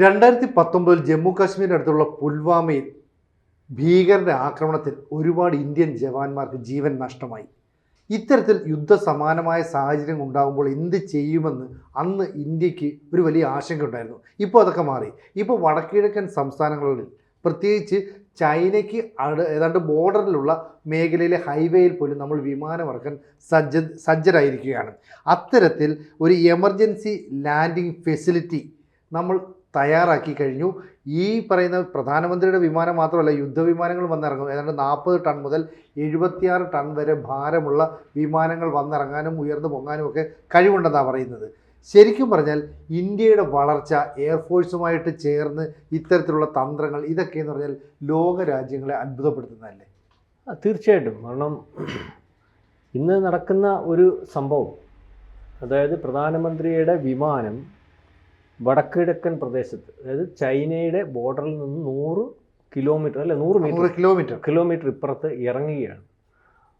രണ്ടായിരത്തി പത്തൊമ്പതിൽ ജമ്മു കാശ്മീരിനടുത്തുള്ള പുൽവാമയിൽ ഭീകരരുടെ ആക്രമണത്തിൽ ഒരുപാട് ഇന്ത്യൻ ജവാന്മാർക്ക് ജീവൻ നഷ്ടമായി. ഇത്തരത്തിൽ യുദ്ധസമാനമായ സാഹചര്യം ഉണ്ടാകുമ്പോൾ എന്ത് ചെയ്യുമെന്ന് അന്ന് ഇന്ത്യയ്ക്ക് ഒരു വലിയ ആശങ്ക ഉണ്ടായിരുന്നു. ഇപ്പോൾ അതൊക്കെ മാറി. ഇപ്പോൾ വടക്കിഴക്കൻ സംസ്ഥാനങ്ങളിൽ പ്രത്യേകിച്ച് ചൈനയ്ക്ക് അട ഏതാണ്ട് ബോർഡറിലുള്ള മേഖലയിലെ ഹൈവേയിൽ പോലും നമ്മൾ വിമാനമിറക്കാൻ സജ്ജ സജ്ജരായിരിക്കുകയാണ്. അത്തരത്തിൽ ഒരു എമർജൻസി ലാൻഡിംഗ് ഫെസിലിറ്റി നമ്മൾ തയ്യാറാക്കി കഴിഞ്ഞു. ഈ പറയുന്ന പ്രധാനമന്ത്രിയുടെ വിമാനം മാത്രമല്ല യുദ്ധവിമാനങ്ങൾ വന്നിറങ്ങും. ഏതാണ്ട് നാൽപ്പത് ടൺ മുതൽ എഴുപത്തിയാറ് ടൺ വരെ ഭാരമുള്ള വിമാനങ്ങൾ വന്നിറങ്ങാനും ഉയർന്നു പൊങ്ങാനും ഒക്കെ കഴിവുണ്ടെന്നാണ് പറയുന്നത്. ശരിക്കും പറഞ്ഞാൽ ഇന്ത്യയുടെ വളർച്ച എയർഫോഴ്സുമായിട്ട് ചേർന്ന് ഇത്തരത്തിലുള്ള തന്ത്രങ്ങൾ ഇതൊക്കെ എന്ന് പറഞ്ഞാൽ ലോക രാജ്യങ്ങളെ അത്ഭുതപ്പെടുത്തുന്നതല്ലേ തീർച്ചയായിട്ടും. കാരണം ഇന്ന് നടക്കുന്ന ഒരു സംഭവം അതായത് പ്രധാനമന്ത്രിയുടെ വിമാനം വടക്കിഴക്കൻ പ്രദേശത്ത് അതായത് ചൈനയുടെ ബോർഡറിൽ നിന്ന് നൂറ് കിലോമീറ്റർ അല്ലെ നൂറ് മീറ്റർ കിലോമീറ്റർ കിലോമീറ്റർ ഇപ്പുറത്ത് ഇറങ്ങുകയാണ്.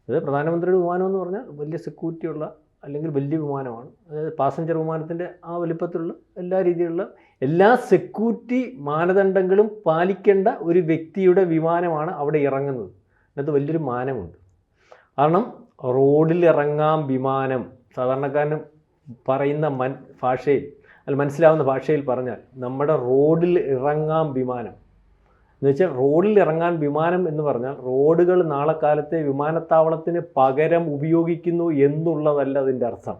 അതായത് പ്രധാനമന്ത്രിയുടെ വിമാനം എന്ന് പറഞ്ഞാൽ വലിയ സെക്യൂരിറ്റിയുള്ള അല്ലെങ്കിൽ വലിയ വിമാനമാണ്. അതായത് പാസഞ്ചർ വിമാനത്തിന്റെ ആ വലിപ്പത്തിലുള്ള എല്ലാ രീതിയിലുള്ള എല്ലാ സെക്യൂരിറ്റി മാനദണ്ഡങ്ങളും പാലിക്കേണ്ട ഒരു വ്യക്തിയുടെ വിമാനമാണ് അവിടെ ഇറങ്ങുന്നത്. അതിനകത്ത് വലിയൊരു മാനമുണ്ട്. കാരണം റോഡിൽ ഇറങ്ങാം വിമാനം. സാധാരണക്കാരന് പറയുന്ന മൻ ഭാഷയിൽ അല്ല മനസ്സിലാവുന്ന ഭാഷയിൽ പറഞ്ഞാൽ നമ്മുടെ റോഡിൽ ഇറങ്ങാം വിമാനം. എന്ന് വെച്ചാൽ റോഡിൽ ഇറങ്ങാൻ വിമാനം എന്ന് പറഞ്ഞാൽ റോഡുകൾ നാളെ കാലത്തെ വിമാനത്താവളത്തിന് പകരം ഉപയോഗിക്കുന്നു എന്നുള്ളതല്ല അതിന്റെ അർത്ഥം.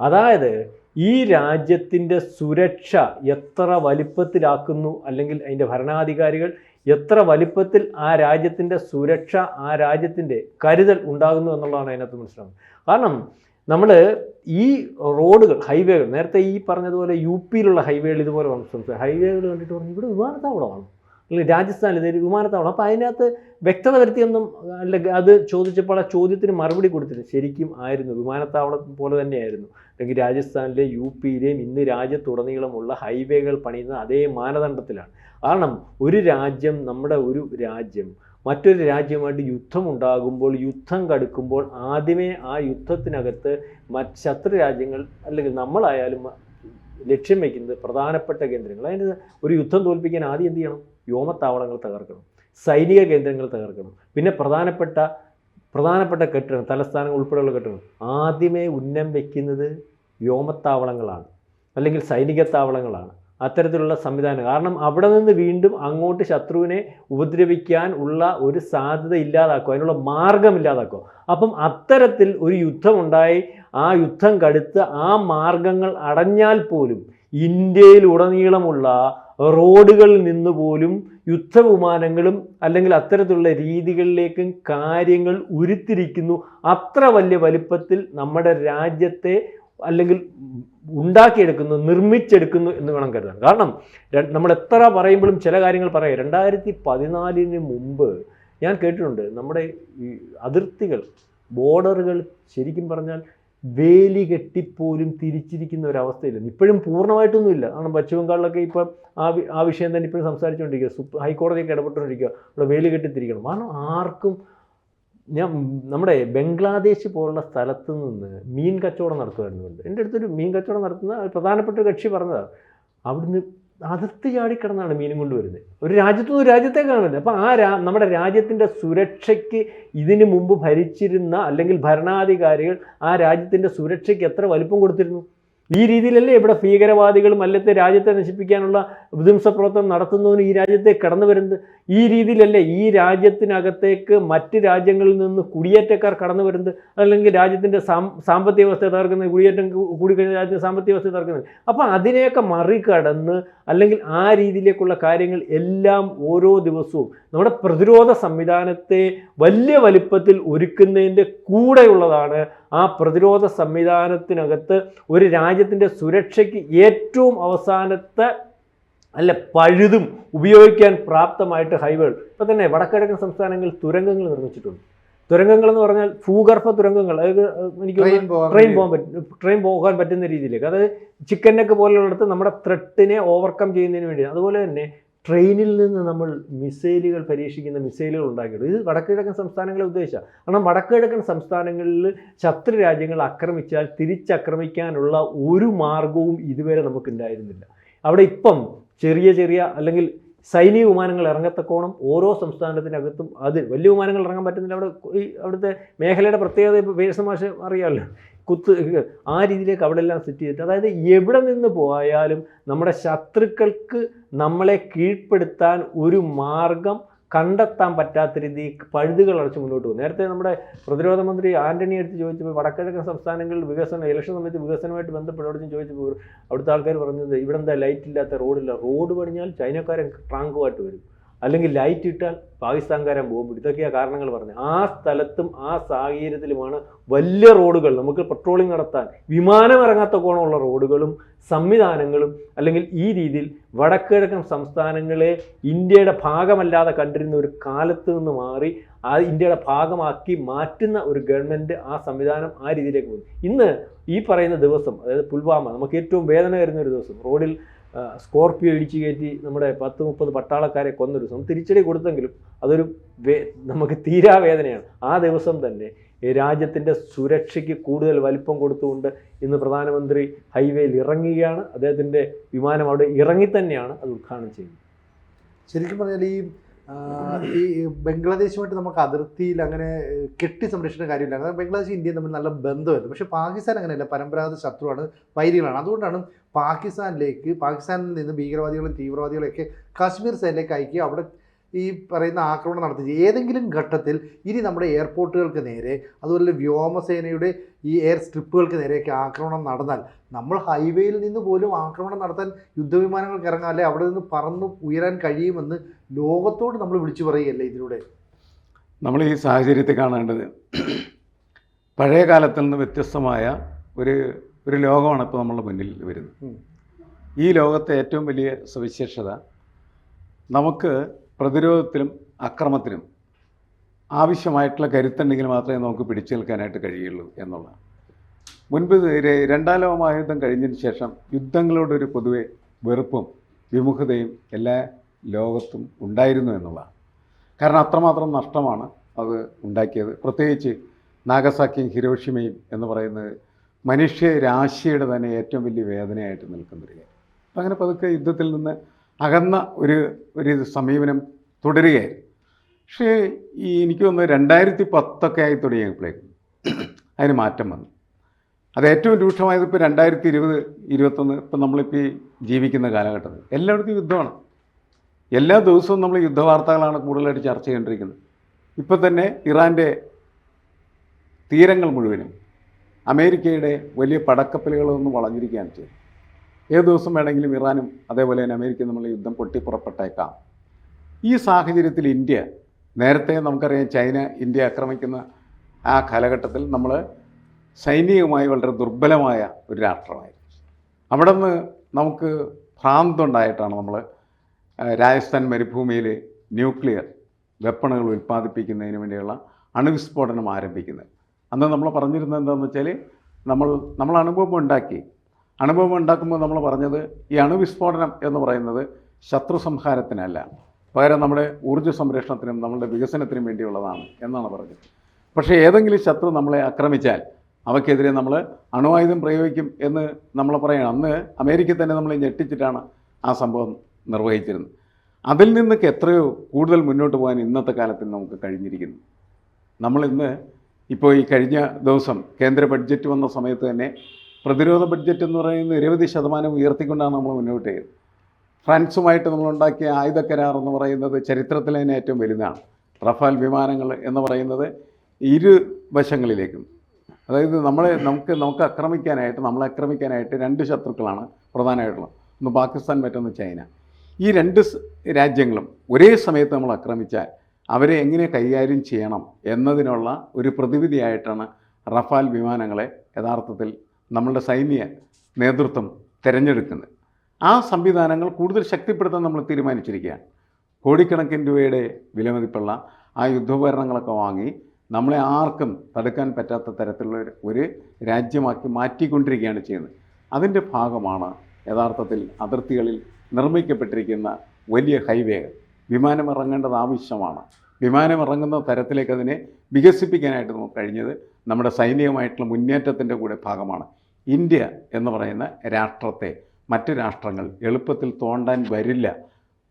അതായത് ഈ രാജ്യത്തിന്റെ സുരക്ഷ എത്ര വലിപ്പത്തിലാക്കുന്നു അല്ലെങ്കിൽ അതിന്റെ ഭരണാധികാരികൾ എത്ര വലിപ്പത്തിൽ ആ രാജ്യത്തിന്റെ സുരക്ഷ ആ രാജ്യത്തിന്റെ കരുതൽ ഉണ്ടാകുന്നു എന്നുള്ളതാണ് അതിനകത്ത് മനസ്സിലാവുന്നത്. കാരണം നമ്മൾ ഈ റോഡുകൾ ഹൈവേകൾ നേരത്തെ ഈ പറഞ്ഞതുപോലെ യു പിയിലുള്ള ഹൈവേകൾ ഇതുപോലെ സംസാരിച്ചു ഹൈവേകൾ കണ്ടിട്ട് പറഞ്ഞു ഇവിടെ വിമാനത്താവളമാണ്. അല്ലെങ്കിൽ രാജസ്ഥാനിൽ ഇതൊരു വിമാനത്താവളം. അപ്പോൾ അതിനകത്ത് വ്യക്തത വരുത്തിയൊന്നും അല്ലെങ്കിൽ അത് ചോദിച്ചപ്പോൾ ആ ചോദ്യത്തിന് മറുപടി കൊടുത്തില്ല. ശരിക്കും ആയിരുന്നു വിമാനത്താവളം പോലെ തന്നെയായിരുന്നു. അല്ലെങ്കിൽ രാജസ്ഥാനിലെ യു പിയിലെയും ഇന്ന് രാജ്യത്തുടനീളമുള്ള ഹൈവേകൾ പണിയുന്ന അതേ മാനദണ്ഡത്തിലാണ്. കാരണം ഒരു രാജ്യം നമ്മുടെ ഒരു രാജ്യം മറ്റൊരു രാജ്യമായിട്ട് യുദ്ധമുണ്ടാകുമ്പോൾ യുദ്ധം കടുക്കുമ്പോൾ ആദ്യമേ ആ യുദ്ധത്തിനകത്ത് മറ്റ് ശത്രു രാജ്യങ്ങൾ അല്ലെങ്കിൽ നമ്മളായാലും ലക്ഷ്യം വയ്ക്കുന്നത് പ്രധാനപ്പെട്ട കേന്ദ്രങ്ങൾ. അതിന് ഒരു യുദ്ധം തോൽപ്പിക്കാൻ ആദ്യം എന്ത് ചെയ്യണം? വ്യോമത്താവളങ്ങൾ തകർക്കണം. സൈനിക കേന്ദ്രങ്ങൾ തകർക്കണം. പിന്നെ പ്രധാനപ്പെട്ട പ്രധാനപ്പെട്ട കെട്ടിടം തലസ്ഥാനങ്ങൾ ഉൾപ്പെടെയുള്ള കെട്ടിടങ്ങൾ. ആദ്യമേ ഉന്നം വയ്ക്കുന്നത് വ്യോമത്താവളങ്ങളാണ്. അല്ലെങ്കിൽ സൈനിക താവളങ്ങളാണ്. അത്തരത്തിലുള്ള സംവിധാനം. കാരണം അവിടെ നിന്ന് വീണ്ടും അങ്ങോട്ട് ശത്രുവിനെ ഉപദ്രവിക്കാൻ ഉള്ള ഒരു സാധ്യത ഇല്ലാതാക്കുക അതിനുള്ള മാർഗം ഇല്ലാതാക്കുക. അപ്പം അത്തരത്തിൽ ഒരു യുദ്ധമുണ്ടായി. ആ യുദ്ധം കടുത്ത് ആ മാർഗങ്ങൾ അടഞ്ഞാൽ പോലും ഇന്ത്യയിൽ ഉടനീളമുള്ള റോഡുകളിൽ നിന്ന് പോലും യുദ്ധവിമാനങ്ങളും അല്ലെങ്കിൽ അത്തരത്തിലുള്ള രീതികളിലേക്കും കാര്യങ്ങൾ ഉരുത്തിരിക്കുന്നു. അത്ര വലിയ വലിപ്പത്തിൽ നമ്മുടെ രാജ്യത്തെ അല്ലെങ്കിൽ ഉണ്ടാക്കിയെടുക്കുന്നു നിർമ്മിച്ചെടുക്കുന്നു എന്ന് വേണം കരുതാൻ. കാരണം നമ്മൾ എത്ര പറയുമ്പോഴും ചില കാര്യങ്ങൾ പറയാം. രണ്ടായിരത്തി പതിനാലിന് മുമ്പ് ഞാൻ കേട്ടിട്ടുണ്ട് നമ്മുടെ ഈ അതിർത്തികൾ ബോർഡറുകൾ ശരിക്കും പറഞ്ഞാൽ വേലി കെട്ടിപ്പോലും തിരിച്ചിരിക്കുന്ന ഒരവസ്ഥയില്ല ഇപ്പോഴും പൂർണമായിട്ടൊന്നുമില്ല. കാരണം പശ്ചിമ ബംഗാളിലൊക്കെ ഇപ്പം ആ ആ വിഷയം തന്നെ ഇപ്പോഴും സംസാരിച്ചുകൊണ്ടിരിക്കുക. സുപ്രീം ഹൈക്കോടതിയൊക്കെ ഇടപെട്ടുകൊണ്ടിരിക്കുക. അവിടെ വേലി കെട്ടിത്തിരിക്കണം. കാരണം ആർക്കും ഞാൻ നമ്മുടെ ബംഗ്ലാദേശ് പോലുള്ള സ്ഥലത്ത് നിന്ന് മീൻ കച്ചവടം നടത്തുമായിരുന്നുണ്ട് എന്റെ അടുത്തൊരു മീൻ കച്ചവടം നടത്തുന്ന പ്രധാനപ്പെട്ട ഒരു കക്ഷി പറഞ്ഞതാണ് അവിടുന്ന് അതിർത്തി ചാടിക്കിടന്നാണ് മീനും കൊണ്ടുവരുന്നത് ഒരു രാജ്യത്തു നിന്ന് ഒരു രാജ്യത്തേക്കാണ് വരുന്നത് അപ്പോൾ ആ രാ നമ്മുടെ രാജ്യത്തിന്റെ സുരക്ഷയ്ക്ക് ഇതിനു മുമ്പ് ഭരിച്ചിരുന്ന അല്ലെങ്കിൽ ഭരണാധികാരികൾ ആ രാജ്യത്തിന്റെ സുരക്ഷയ്ക്ക് എത്ര വലിപ്പം കൊടുത്തിരുന്നു? ഈ രീതിയിലല്ലേ ഇവിടെ ഭീകരവാദികളും അല്ലത്തെ രാജ്യത്തെ നശിപ്പിക്കാനുള്ള വിധ്വംസ പ്രവർത്തനം നടത്തുന്നവന് ഈ രാജ്യത്തെ കടന്നു വരുന്നത് ഈ രീതിയിലല്ലേ ഈ രാജ്യത്തിനകത്തേക്ക് മറ്റ് രാജ്യങ്ങളിൽ നിന്ന് കുടിയേറ്റക്കാർ കടന്നു വരുന്നത്? അല്ലെങ്കിൽ രാജ്യത്തിന്റെ സാമ്പത്തിക വ്യവസ്ഥ തകർക്കുന്നത് കുടിയേറ്റം കൂടിക്കഴിഞ്ഞ രാജ്യത്തിന്റെ സാമ്പത്തിക വ്യവസ്ഥ തകർക്കുന്നത്? അപ്പോൾ അതിനെയൊക്കെ മറികടന്ന് അല്ലെങ്കിൽ ആ രീതിയിലേക്കുള്ള കാര്യങ്ങൾ എല്ലാം ഓരോ ദിവസവും നമ്മുടെ പ്രതിരോധ സംവിധാനത്തെ വലിയ വലിപ്പത്തിൽ ഒരുക്കുന്നതിന്റെ കൂടെയുള്ളതാണ് ആ പ്രതിരോധ സംവിധാനത്തിനകത്ത് ഒരു രാജ്യത്തിന്റെ സുരക്ഷയ്ക്ക് ഏറ്റവും അവസാനത്തെ അല്ല പഴുതും ഉപയോഗിക്കാൻ പ്രാപ്തമായിട്ട് ഹൈവേകൾ ഇപ്പം തന്നെ വടക്കിഴക്കൻ സംസ്ഥാനങ്ങളിൽ തുരങ്കങ്ങൾ നിർമ്മിച്ചിട്ടുണ്ട്. തുരങ്കങ്ങൾ എന്ന് പറഞ്ഞാൽ ഭൂഗർഭ തുരങ്കങ്ങൾ. അതായത് എനിക്ക് ട്രെയിൻ പോകാൻ പറ്റും ട്രെയിൻ പോകാൻ പറ്റുന്ന രീതിയിലേക്ക്. അതായത് ചിക്കൻ നെക്ക് പോലെയുള്ളിടത്ത് നമ്മുടെ ത്രെട്ടിനെ ഓവർകം ചെയ്യുന്നതിന് വേണ്ടി അതുപോലെ തന്നെ ട്രെയിനിൽ നിന്ന് നമ്മൾ മിസൈലുകൾ പരീക്ഷിക്കുന്ന മിസൈലുകൾ ഉണ്ടാക്കിയത് ഇത് വടക്കിഴക്കൻ സംസ്ഥാനങ്ങളെ ഉദ്ദേശിച്ച. കാരണം വടക്കിഴക്കൻ സംസ്ഥാനങ്ങളിൽ ശത്രു രാജ്യങ്ങൾ ആക്രമിച്ചാൽ തിരിച്ചാക്രമിക്കാനുള്ള ഒരു മാർഗവും ഇതുവരെ നമുക്കുണ്ടായിരുന്നില്ല. അവിടെ ഇപ്പം ചെറിയ ചെറിയ അല്ലെങ്കിൽ സൈനിക വിമാനങ്ങൾ ഇറങ്ങത്തക്കോണം ഓരോ സംസ്ഥാനത്തിനകത്തും അത് വലിയ വിമാനങ്ങൾ ഇറങ്ങാൻ പറ്റുന്നില്ല. അവിടെ ഈ അവിടുത്തെ മേഖലയുടെ പ്രത്യേകത ഇപ്പോൾ പേഴ്സൺ അറിയാമല്ലോ കുത്ത് ആ രീതിയിലേക്ക് അവിടെ എല്ലാം സെറ്റ് ചെയ്തിട്ട് അതായത് എവിടെ നിന്ന് പോയാലും നമ്മുടെ ശത്രുക്കൾക്ക് നമ്മളെ കീഴ്പ്പെടുത്താൻ ഒരു മാർഗം കണ്ടെത്താൻ പറ്റാത്ത രീതി പഴുതുകൾ അടച്ച് മുന്നോട്ട് പോകും നേരത്തെ നമ്മുടെ പ്രതിരോധ മന്ത്രി ആന്റണി എടുത്ത് ചോദിച്ചപ്പോൾ വടക്കിഴക്കൻ സംസ്ഥാനങ്ങളിൽ വികസനം ഇലക്ഷൻ സമയത്ത് വികസനമായിട്ട് ബന്ധപ്പെട്ട് അവിടെ ചോദിച്ചപ്പോൾ അവിടുത്തെ ആൾക്കാർ പറഞ്ഞത് ഇവിടെ എന്താ ലൈറ്റ് ഇല്ലാത്ത റോഡില്ല റോഡ് പണിഞ്ഞാൽ ചൈനക്കാരൻ ട്രാങ്കുമായിട്ട് വരും. അല്ലെങ്കിൽ ലൈറ്റ് ഇട്ടാൽ പാകിസ്ഥാൻകാരൻ ബോംബ് ഇതൊക്കെയാ കാരണങ്ങൾ പറഞ്ഞത്. ആ സ്ഥലത്തും ആ സാഹചര്യത്തിലുമാണ് വലിയ റോഡുകൾ. നമുക്ക് പെട്രോളിംഗ് നടത്താൻ വിമാനം ഇറങ്ങാത്ത കോണമുള്ള റോഡുകളും സംവിധാനങ്ങളും അല്ലെങ്കിൽ ഈ രീതിയിൽ വടക്കിഴക്കൻ സംസ്ഥാനങ്ങളെ ഇന്ത്യയുടെ ഭാഗമല്ലാതെ കണ്ടിരുന്ന ഒരു കാലത്ത് നിന്ന് മാറി ആ ഇന്ത്യയുടെ ഭാഗമാക്കി മാറ്റുന്ന ഒരു ഗവൺമെന്റ് ആ സംവിധാനം ആ രീതിയിലേക്ക് പോകുന്നു ഇന്ന് ഈ പറയുന്ന ദിവസം അതായത് പുൽവാമ നമുക്ക് ഏറ്റവും വേദന വരുന്ന ഒരു ദിവസം. റോഡിൽ സ്കോർപ്പിയോ ഇടിച്ചു കയറ്റി നമ്മുടെ പത്ത് മുപ്പത് പട്ടാളക്കാരെ കൊന്നൊരു ദിവസം തിരിച്ചടി കൊടുത്തെങ്കിലും അതൊരു നമുക്ക് തീരാവേദനയാണ് ആ ദിവസം തന്നെ രാജ്യത്തിന്റെ സുരക്ഷയ്ക്ക് കൂടുതൽ വലിപ്പം കൊടുത്തുകൊണ്ട് ഇന്ന് പ്രധാനമന്ത്രി ഹൈവേയിൽ ഇറങ്ങുകയാണ്. അദ്ദേഹത്തിന്റെ വിമാനം അവിടെ ഇറങ്ങി തന്നെയാണ് അത് ഉദ്ഘാടനം ചെയ്യുന്നത്. ശരിക്കും പറഞ്ഞാൽ ഈ ഈ ബംഗ്ലാദേശുമായിട്ട് നമുക്ക് അതിർത്തിയിൽ അങ്ങനെ കെട്ടി സംരക്ഷിക്കുന്ന കാര്യമില്ല. കാരണം ബംഗ്ലാദേശ് ഇന്ത്യയും തമ്മിൽ നല്ല ബന്ധമായിരുന്നു. പക്ഷേ പാകിസ്ഥാൻ അങ്ങനെയല്ല. പരമ്പരാഗത ശത്രുവാണ് വൈരികളാണ്. അതുകൊണ്ടാണ് പാകിസ്ഥാനിലേക്ക് പാകിസ്ഥാനിൽ നിന്ന് ഭീകരവാദികളും തീവ്രവാദികളും ഒക്കെ കാശ്മീർ സൈഡിലേക്ക് അയക്കുക. അവിടെ ഈ പറയുന്ന ആക്രമണം നടത്തി ഏതെങ്കിലും ഘട്ടത്തിൽ ഇനി നമ്മുടെ എയർപോർട്ടുകൾക്ക് നേരെ അതുപോലെ വ്യോമസേനയുടെ ഈ എയർ സ്ട്രിപ്പുകൾക്ക് നേരെയൊക്കെ ആക്രമണം നടന്നാൽ നമ്മൾ ഹൈവേയിൽ നിന്ന് പോലും ആക്രമണം നടത്താൻ യുദ്ധവിമാനങ്ങൾക്ക് ഇറങ്ങാം അല്ലെ? അവിടെ നിന്ന് പറന്ന് ഉയരാൻ കഴിയുമെന്ന് ലോകത്തോട് നമ്മൾ വിളിച്ചു പറയുകയല്ലേ ഇതിലൂടെ? നമ്മൾ ഈ സാഹചര്യത്തിൽ കാണേണ്ടത് പഴയ കാലത്തിൽ നിന്ന് വ്യത്യസ്തമായ ഒരു ഒരു ലോകമാണ് ഇപ്പോൾ നമ്മളുടെ മുന്നിൽ വരുന്നത്. ഈ ലോകത്തെ ഏറ്റവും വലിയ സവിശേഷത നമുക്ക് പ്രതിരോധത്തിലും അക്രമത്തിലും ആവശ്യമായിട്ടുള്ള കരുത്തുണ്ടെങ്കിൽ മാത്രമേ നമുക്ക് പിടിച്ചു നിൽക്കാനായിട്ട് കഴിയുള്ളൂ എന്നുള്ളതാണ്. മുൻപ് രണ്ടാം ലോക മഹായുദ്ധം കഴിഞ്ഞതിന് ശേഷം യുദ്ധങ്ങളോടൊരു പൊതുവെ വെറുപ്പും വിമുഖതയും എല്ലാ ലോകത്തും ഉണ്ടായിരുന്നു എന്നുള്ളതാണ്. കാരണം അത്രമാത്രം നഷ്ടമാണ് അത് ഉണ്ടാക്കിയത്. പ്രത്യേകിച്ച് നാഗസാക്കിയും ഹിരോഷിമയും എന്ന് പറയുന്നത് മനുഷ്യരാശിയുടെ തന്നെ ഏറ്റവും വലിയ വേദനയായിട്ട് നിൽക്കുന്നൊരു കാര്യം. അങ്ങനെ പതുക്കെ യുദ്ധത്തിൽ നിന്ന് അകന്ന ഒരു ഒരു സമീപനം തുടരുകയായിരുന്നു. പക്ഷേ ഈ എനിക്ക് തോന്നുന്നു രണ്ടായിരത്തി പത്തൊക്കെ ആയി തുടങ്ങിയപ്പോഴേക്കും അതിന് മാറ്റം വന്നു. അത് ഏറ്റവും രൂക്ഷമായത് ഇപ്പോൾ രണ്ടായിരത്തി ഇരുപത് ഇരുപത്തൊന്ന് ഇപ്പം നമ്മളിപ്പോൾ ഈ ജീവിക്കുന്ന കാലഘട്ടത്തിൽ. എല്ലായിടത്തും യുദ്ധമാണ്. എല്ലാ ദിവസവും നമ്മൾ യുദ്ധവാർത്തകളാണ് കൂടുതലായിട്ട് ചർച്ച ചെയ്തുകൊണ്ടിരിക്കുന്നത് ഇപ്പം തന്നെ ഇറാന്റെ തീരങ്ങൾ മുഴുവനും അമേരിക്കയുടെ വലിയ പടക്കപ്പലുകളൊന്നും വളഞ്ഞിരിക്കുകയാണ് ചെയ്യുന്നത് ഏത് ദിവസം വേണമെങ്കിലും ഇറാനും അതേപോലെ തന്നെ അമേരിക്കയും നമ്മൾ യുദ്ധം പൊട്ടിപ്പുറപ്പെട്ടേക്കാം ഈ സാഹചര്യത്തിൽ ഇന്ത്യ നേരത്തെ നമുക്കറിയാം ചൈന ഇന്ത്യ ആക്രമിക്കുന്ന ആ കാലഘട്ടത്തിൽ നമ്മൾ സൈനികമായി വളരെ ദുർബലമായ ഒരു രാഷ്ട്രമായിരുന്നു. അവിടെ നിന്ന് നമുക്ക് ഭ്രാന്തുണ്ടായിട്ടാണ് നമ്മൾ രാജസ്ഥാൻ മരുഭൂമിയിൽ ന്യൂക്ലിയർ വെപ്പണുകൾ ഉൽപ്പാദിപ്പിക്കുന്നതിന് വേണ്ടിയുള്ള അണുവിസ്ഫോടനം ആരംഭിക്കുന്നത്. അന്ന് നമ്മൾ പറഞ്ഞിരുന്നത് എന്താണെന്ന് വെച്ചാൽ നമ്മൾ നമ്മൾ അനുഭവം ഉണ്ടാക്കി. അനുഭവം ഉണ്ടാക്കുമ്പോൾ നമ്മൾ പറഞ്ഞത് ഈ അണുവിസ്ഫോടനം എന്ന് പറയുന്നത് ശത്രു സംഹാരത്തിനല്ല. പകരം നമ്മുടെ ഊർജ സംരക്ഷണത്തിനും നമ്മളുടെ വികസനത്തിനും വേണ്ടിയുള്ളതാണ് എന്നാണ് പറഞ്ഞത്. പക്ഷേ ഏതെങ്കിലും ശത്രു നമ്മളെ ആക്രമിച്ചാൽ അവയ്ക്കെതിരെ നമ്മൾ അണുവായുധം പ്രയോഗിക്കും എന്ന് നമ്മൾ പറയണം. അന്ന് അമേരിക്ക തന്നെ നമ്മളെ ഞെട്ടിച്ചിട്ടാണ് ആ സംഭവം നിർവഹിച്ചിരുന്നത്. അതിൽ നിന്നൊക്കെ എത്രയോ കൂടുതൽ മുന്നോട്ട് പോകാൻ ഇന്നത്തെ കാലത്തിൽ നമുക്ക് കഴിഞ്ഞിരിക്കുന്നു. നമ്മളിന്ന് ഇപ്പോൾ ഈ കഴിഞ്ഞ ദിവസം കേന്ദ്ര ബഡ്ജറ്റ് വന്ന സമയത്ത് തന്നെ പ്രതിരോധ ബഡ്ജറ്റ് എന്ന് പറയുന്നത് നിരവധി ശതമാനം ഉയർത്തിക്കൊണ്ടാണ് നമ്മൾ മുന്നോട്ട് ചെയ്തത് ഫ്രാൻസുമായിട്ട് നമ്മളുണ്ടാക്കിയ ആയുധ കരാർ എന്ന് പറയുന്നത് ചരിത്രത്തിലെ തന്നെ ഏറ്റവും വലുതാണ്. റഫാൽ വിമാനങ്ങൾ എന്ന് പറയുന്നത് ഇരു വശങ്ങളിലേക്കും. അതായത് നമ്മളെ നമുക്ക് നമുക്ക് ആക്രമിക്കാനായിട്ട് നമ്മളെ ആക്രമിക്കാനായിട്ട് രണ്ട് ശത്രുക്കളാണ് പ്രധാനമായിട്ടുള്ളത്. ഒന്ന് പാകിസ്ഥാൻ മറ്റൊന്ന് ചൈന. ഈ രണ്ട് രാജ്യങ്ങളും ഒരേ സമയത്ത് നമ്മൾ ആക്രമിച്ചാൽ അവരെ എങ്ങനെ കൈകാര്യം ചെയ്യണം എന്നതിനുള്ള ഒരു പ്രതിവിധിയായിട്ടാണ് റഫാൽ വിമാനങ്ങളെ യഥാർത്ഥത്തിൽ നമ്മളുടെ സൈന്യ നേതൃത്വം തിരഞ്ഞെടുക്കുന്നത്. ആ സംവിധാനങ്ങൾ കൂടുതൽ ശക്തിപ്പെടുത്താൻ നമ്മൾ തീരുമാനിച്ചിരിക്കുകയാണ്. കോടിക്കണക്കിന് രൂപയുടെ വിലമതിപ്പുള്ള ആ യുദ്ധോപകരണങ്ങളൊക്കെ വാങ്ങി നമ്മളെ ആർക്കും തടുക്കാൻ പറ്റാത്ത തരത്തിലുള്ള ഒരു- രാജ്യമാക്കി മാറ്റിക്കൊണ്ടിരിക്കുകയാണ് ചെയ്യുന്നത്. അതിന്റെ ഭാഗമാണ് യഥാർത്ഥത്തിൽ അതിർത്തികളിൽ നിർമ്മിക്കപ്പെട്ടിരിക്കുന്ന വലിയ ഹൈവേകൾ. വിമാനം ഇറങ്ങേണ്ടത് ആവശ്യമാണ്. വിമാനം ഇറങ്ങുന്ന തരത്തിലേക്ക് അതിനെ വികസിപ്പിക്കാനായിട്ട് നമുക്ക് കഴിഞ്ഞത് നമ്മുടെ സൈനികമായിട്ടുള്ള മുന്നേറ്റത്തിന്റെ കൂടെ ഭാഗമാണ്. ഇന്ത്യ എന്ന് പറയുന്ന രാഷ്ട്രത്തെ മറ്റ് രാഷ്ട്രങ്ങൾ എളുപ്പത്തിൽ തോണ്ടാൻ വരില്ല.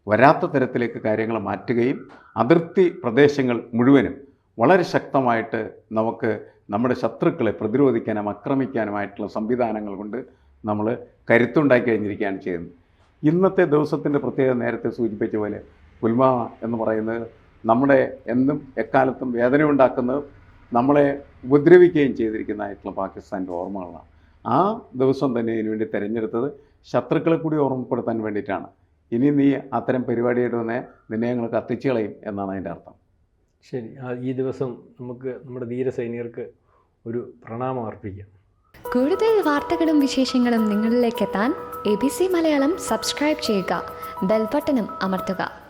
വരാത്ത തരത്തിലേക്ക് കാര്യങ്ങൾ മാറ്റുകയും അതിർത്തി പ്രദേശങ്ങൾ മുഴുവനും വളരെ ശക്തമായിട്ട് നമുക്ക് നമ്മുടെ ശത്രുക്കളെ പ്രതിരോധിക്കാനും ആക്രമിക്കാനുമായിട്ടുള്ള സംവിധാനങ്ങൾ കൊണ്ട് നമ്മൾ കരുത്തുണ്ടാക്കി കഴിഞ്ഞിരിക്കുകയാണ് ചെയ്യുന്നത്. ഇന്നത്തെ ദിവസത്തിന്റെ പ്രത്യേകത നേരത്തെ സൂചിപ്പിച്ച പോലെ പുൽവാമ എന്ന് പറയുന്നത് നമ്മുടെ എന്നും എക്കാലത്തും വേദന ഉണ്ടാക്കുന്നത് നമ്മളെ ഉപദ്രവിക്കുകയും ചെയ്തിരിക്കുന്നതായിട്ടുള്ള പാകിസ്ഥാന്റെ ഓർമ്മകളാണ്. ആ ദിവസം തന്നെ ഇതിനുവേണ്ടി തിരഞ്ഞെടുത്തത് ശത്രുക്കളെ കൂടി ഓർമ്മപ്പെടുത്താൻ വേണ്ടിയിട്ടാണ്. ഇനി നീ അത്തരം പരിപാടിയായിട്ട് വന്നേ നിന്നെ ഞങ്ങൾ കത്തിച്ചു കളയും എന്നാണ് അതിന്റെ അർത്ഥം. ശരി. ഈ ദിവസം നമുക്ക് നമ്മുടെ ധീര സൈനികർക്ക് ഒരു പ്രണാമം അർപ്പിക്കാം. കൂടുതൽ വാർത്തകളും വിശേഷങ്ങളും നിങ്ങളിലേക്ക് എത്താൻ A B C Malayalam subscribe ചെയ്യുക. ബെൽബട്ടനും അമർത്തുക.